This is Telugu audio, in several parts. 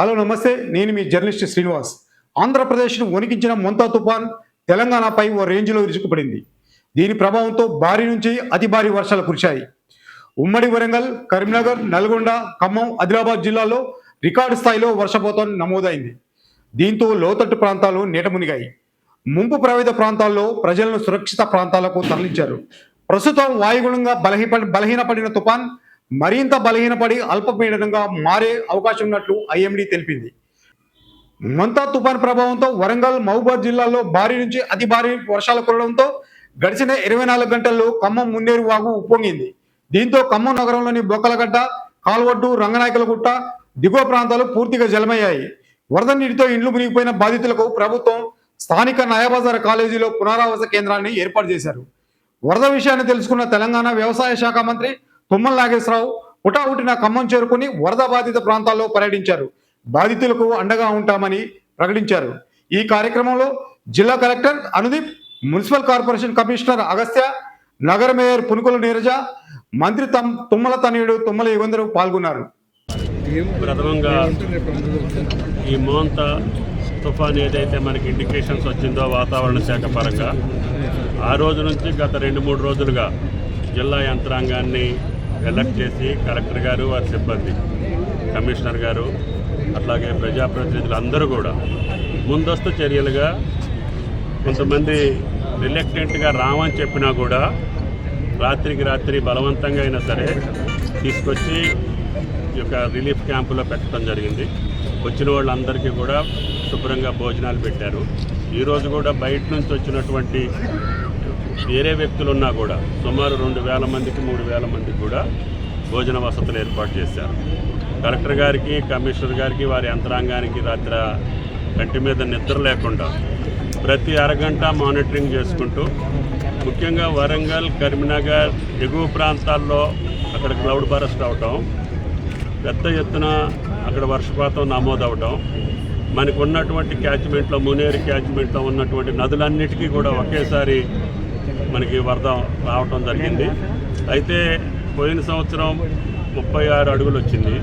హలో నమస్తే. నేను మీ జర్నలిస్ట్ శ్రీనివాస్. ఆంధ్రప్రదేశ్ను వణికించిన మొంతా తుఫాన్ తెలంగాణపై ఓ రేంజ్లో విరుచుకుపడింది దీని ప్రభావంతో భారీ నుంచి అతి భారీ వర్షాలు కురిశాయి. ఉమ్మడి వరంగల్ కరీంనగర్ నల్గొండ ఖమ్మం ఆదిలాబాద్ జిల్లాల్లో రికార్డు స్థాయిలో వర్షపోతం నమోదైంది. దీంతో లోతట్టు ప్రాంతాలు నీట మునిగాయి. ముంపు ప్రభావిత ప్రాంతాల్లో ప్రజలను సురక్షిత ప్రాంతాలకు తరలించారు. ప్రస్తుతం వాయుగుణంగా బలహీన బలహీనపడిన తుఫాన్ మరింత బలహీనపడి అల్పపీడనంగా మారే అవకాశం ఉన్నట్లు ఐఎండీ తెలిపింది. మంతా తుఫాన్ ప్రభావంతో వరంగల్ మహబూబాద్ జిల్లాలో భారీ నుంచి అతి భారీ వర్షాలు కురవడంతో గడిచిన ఇరవై నాలుగు గంటల్లో ఖమ్మం మున్నేరు వాగు ఉప్పొంగింది. దీంతో ఖమ్మం నగరంలోని బొక్కలగడ్డ కాల్వడ్డు రంగనాయకులగుట్ట దిగువ ప్రాంతాలు పూర్తిగా జలమయ్యాయి. వరద నీటితో ఇండ్లు మునిగిపోయిన బాధితులకు ప్రభుత్వం స్థానిక నయాబజార్ కాలేజీలో పునరావాస కేంద్రాన్ని ఏర్పాటు చేశారు. వరద విషయాన్ని తెలుసుకున్న తెలంగాణ వ్యవసాయ శాఖ మంత్రి తుమ్మల నాగేశ్వరరావు హుటాహుటిన ఖమ్మం చేరుకుని వరద బాధిత ప్రాంతాల్లో పర్యటించారు. బాధితులకు అండగా ఉంటామని ప్రకటించారు. ఈ కార్యక్రమంలో జిల్లా collector Anudeep municipal corporation commissioner Agastya నగర మేయర్ పునుకుల నీరజ మంత్రి తమ్ తుమ్మల తనయుడు తుమ్మల యుగంధరు పాల్గొన్నారు. ప్రథమంగా ఈ మోంత తుఫాన్ ఏదైతే మనకి ఇండికేషన్స్ వచ్చిందో వాతావరణ శాఖ పరంగా ఆ రోజు నుంచి గత రెండు మూడు రోజులుగా జిల్లా యంత్రాంగాన్ని ఎలక్ట్ చేసి కలెక్టర్ గారు వారి సిబ్బంది కమిషనర్ గారు అట్లాగే ప్రజాప్రతినిధులు అందరూ కూడా ముందస్తు చర్యలుగా కొంతమంది రిలక్టెంట్గా రామని చెప్పినా కూడా రాత్రికి రాత్రి బలవంతంగా అయినా సరే తీసుకొచ్చి ఈ యొక్క రిలీఫ్ క్యాంపులో పెట్టడం జరిగింది. వచ్చిన వాళ్ళందరికీ కూడా శుభ్రంగా భోజనాలు పెట్టారు. ఈరోజు కూడా బయట నుంచి వచ్చినటువంటి వేరే వ్యక్తులు ఉన్నా కూడా సుమారు రెండు వేల మందికి మూడు వేల మందికి కూడా భోజన వసతులు ఏర్పాటు చేశారు. కలెక్టర్ గారికి కమిషనర్ గారికి వారి యంత్రాంగానికి రాత్రి కంటి మీద నిద్ర లేకుండా ప్రతి అరగంట మానిటరింగ్ చేసుకుంటూ ముఖ్యంగా వరంగల్ కరీంనగర్ ఎగువ ప్రాంతాల్లో అక్కడ క్లౌడ్ బరస్ట్ అవటం పెద్ద ఎత్తున అక్కడ వర్షపాతం నమోదవటం మనకు ఉన్నటువంటి క్యాచ్మెంట్లో మునేరు క్యాచ్మెంట్లో ఉన్నటువంటి నదులన్నిటికీ కూడా ఒకేసారి మనకి వరద రావటం జరిగింది. అయితే పోయిన సంవత్సరం ముప్పై ఆరు అడుగులు వచ్చింది.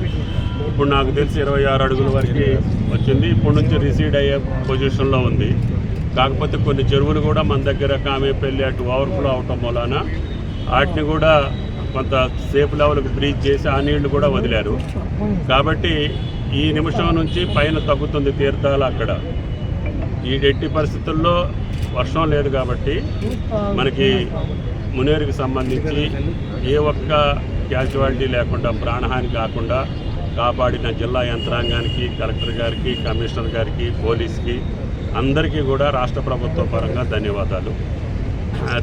ఇప్పుడు నాకు తెలిసి ఇరవై ఆరు అడుగుల వరకు వచ్చింది. ఇప్పటి నుంచి రిసీడ్ అయ్యే పొజిషన్లో ఉంది. కాకపోతే కొన్ని చెరువులు కూడా మన దగ్గర కామేపల్లి అటు ఓవర్ఫ్లో అవటం వలన వాటిని కూడా కొంత సేఫ్ లెవెల్కి బ్రీచ్ చేసి ఆ నీళ్ళు కూడా వదిలారు. కాబట్టి ఈ నిమిషం నుంచి పైన తగ్గుతుంది తీర్థాలు అక్కడ. ఈ ఎట్టి పరిస్థితుల్లో వర్షం లేదు కాబట్టి మనకి మునేరుకి సంబంధించి ఏ ఒక్క క్యాజువాలిటీ లేకుండా ప్రాణహాని కాకుండా కాపాడిన జిల్లా యంత్రాంగానికి కలెక్టర్ గారికి కమిషనర్ గారికి పోలీస్కి అందరికీ కూడా రాష్ట్ర ప్రభుత్వ పరంగా ధన్యవాదాలు.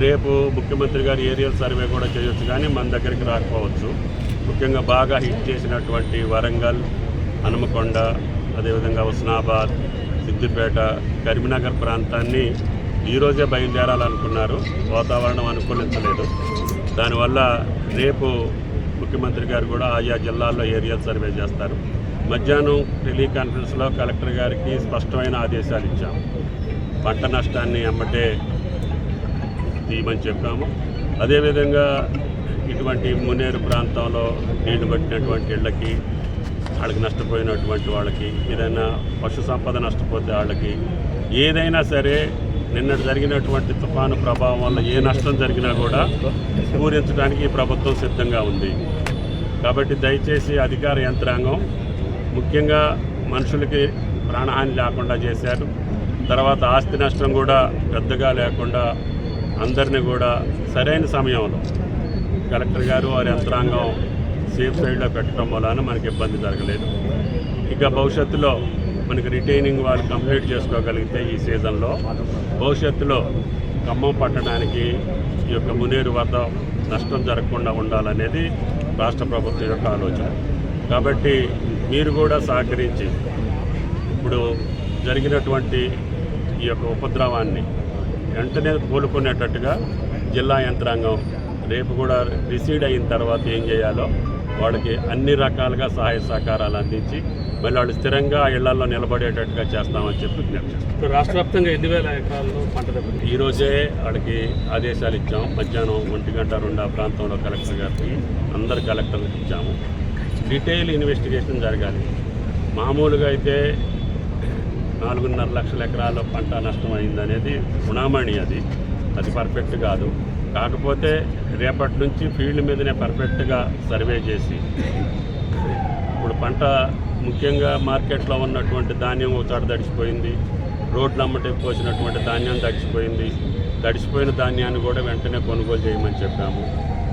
రేపు ముఖ్యమంత్రి గారు ఏరియల్ సర్వే కూడా చేయొచ్చు కానీ మన దగ్గరికి రాకపోవచ్చు. ముఖ్యంగా బాగా హిట్ చేసినటువంటి వరంగల్ హనుమకొండ అదేవిధంగా హుస్నాబాద్ సిద్దిపేట కరీంనగర్ ప్రాంతాన్ని ఈరోజే బయలుదేరాలనుకున్నారు. వాతావరణం అనుకూలించలేదు. దానివల్ల రేపు ముఖ్యమంత్రి గారు కూడా ఆయా జిల్లాల్లో ఏరియల్ సర్వే చేస్తారు. మధ్యాహ్నం టెలికాన్ఫరెన్స్లో కలెక్టర్ గారికి స్పష్టమైన ఆదేశాలు ఇచ్చాము పంట నష్టాన్ని అమ్మటే తీయమని చెప్పాము. అదేవిధంగా ఇటువంటి మునేరు ప్రాంతంలో నీళ్ళు పట్టినటువంటి ఇళ్ళకి వాళ్ళకి నష్టపోయినటువంటి వాళ్ళకి ఏదైనా పశు సంపద నష్టపోతే వాళ్ళకి ఏదైనా సరే నిన్నటి జరిగినటువంటి తుఫాను ప్రభావం వల్ల ఏ నష్టం జరిగినా కూడా పూరించడానికి ప్రభుత్వం సిద్ధంగా ఉంది. కాబట్టి దయచేసి అధికార యంత్రాంగం ముఖ్యంగా మనుషులకి ప్రాణహాని లేకుండా చేశారు. తర్వాత ఆస్తి నష్టం కూడా పెద్దగా లేకుండా అందరినీ కూడా సరైన సమయంలో కలెక్టర్ గారు వారి యంత్రాంగం సేఫ్ సైడ్లో పెట్టడం వలన మనకి ఇబ్బంది జరగలేదు. ఇక భవిష్యత్తులో మనకి రిటైనింగ్ వాళ్ళు కంప్లీట్ చేసుకోగలిగితే ఈ సీజన్లో భవిష్యత్తులో ఖమ్మం పట్టడానికి ఈ యొక్క మునేరు వద్ద నష్టం జరగకుండా ఉండాలనేది రాష్ట్ర ప్రభుత్వం యొక్క ఆలోచన. కాబట్టి మీరు కూడా సహకరించి ఇప్పుడు జరిగినటువంటి ఈ యొక్క ఉపద్రవాన్ని వెంటనే కోలుకునేటట్టుగా జిల్లా యంత్రాంగం రేపు కూడా రిసీడ్ అయిన తర్వాత ఏం చేయాలో వాళ్ళకి అన్ని రకాలుగా సహాయ సహకారాలు అందించి మళ్ళీ వాళ్ళు స్థిరంగా ఇళ్ళలో నిలబడేటట్టుగా చేస్తామని చెప్పి విజ్ఞప్తి రాష్ట్ర వ్యాప్తంగా ఎన్ని వేల ఎకరాల్లో పంట దెబ్బతింది? ఈ రోజే వాళ్ళకి ఆదేశాలు ఇచ్చాం. మధ్యాహ్నం ఒంటి గంట రెండు ఆ ప్రాంతంలో కలెక్టర్ గారికి అందరు కలెక్టర్లకు ఇచ్చాము. డీటెయిల్ ఇన్వెస్టిగేషన్ జరగాలి. మామూలుగా అయితే నాలుగున్నర లక్షల ఎకరాల పంట నష్టం అయిందనేది గుణామణి అది. అది పర్ఫెక్ట్ కాదు. కాకపోతే రేపటి నుంచి ఫీల్డ్ మీదనే పర్ఫెక్ట్గా సర్వే చేసి ఇప్పుడు పంట ముఖ్యంగా మార్కెట్లో ఉన్నటువంటి ధాన్యం ఒక చోట తడిసిపోయింది రోడ్లు అమ్మటే పోసినటువంటి ధాన్యం తడిసిపోయింది తడిసిపోయిన ధాన్యాన్ని కూడా వెంటనే కొనుగోలు చేయమని చెప్పాము.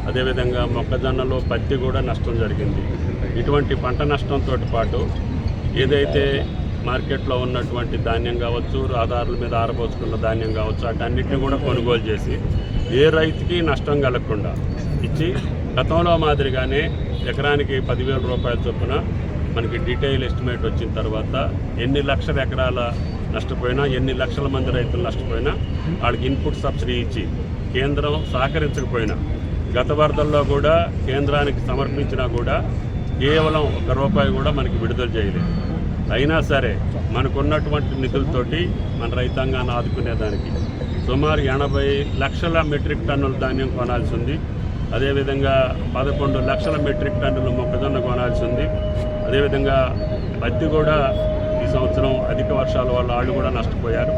అదేవిధంగా మొక్కజొన్నలో పత్తి కూడా నష్టం జరిగింది. ఇటువంటి పంట నష్టంతో పాటు ఏదైతే మార్కెట్లో ఉన్నటువంటి ధాన్యం కావచ్చు ఆధారాల మీద ఆరబోసుకున్న ధాన్యం కావచ్చు వాటన్నిటిని కూడా కొనుగోలు చేసి ఏ రైతుకి నష్టం కలగకుండా ఇచ్చి గతంలో మాదిరిగానే ఎకరానికి పదివేల రూపాయల చొప్పున మనకి డీటెయిల్ ఎస్టిమేట్ వచ్చిన తర్వాత ఎన్ని లక్షల ఎకరాల నష్టపోయినా ఎన్ని లక్షల మంది రైతులు నష్టపోయినా వాళ్ళకి ఇన్పుట్ సబ్సిడీ ఇచ్చి కేంద్రం సహకరించకపోయినా గత వరదల్లో కూడా కేంద్రానికి సమర్పించినా కూడా కేవలం ఒక రూపాయి కూడా మనకి విడుదల చేయలేదు. అయినా సరే మనకున్నటువంటి నిధులతోటి మన రైతాంగాన్ని ఆదుకునేదానికి సుమారు ఎనభై లక్షల మెట్రిక్ టన్నుల ధాన్యం కొనాల్సి ఉంది. అదేవిధంగా పదకొండు లక్షల మెట్రిక్ టన్నులు మొక్కజొన్న కొనాల్సి ఉంది. అదేవిధంగా పత్తి కూడా ఈ సంవత్సరం అధిక వర్షాల వల్ల వాళ్ళు కూడా నష్టపోయారు.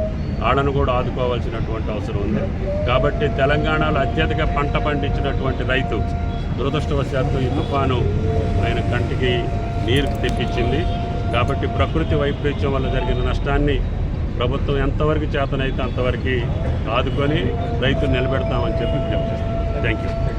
ఆడను కూడా ఆదుకోవాల్సినటువంటి అవసరం ఉంది. కాబట్టి తెలంగాణలో అత్యధిక పంట పండించినటువంటి రైతు దురదృష్టవశాత్తు ఈ తుఫాను ఆయన కంటికి నీరు తెప్పించింది. కాబట్టి ప్రకృతి వైపరీత్యం వల్ల జరిగిన నష్టాన్ని ప్రభుత్వం ఎంతవరకు చేతనైతే అంతవరకు ఆదుకొని రైతులు నిలబెడతామని చెప్పి విజ్ఞప్తి థ్యాంక్ యూ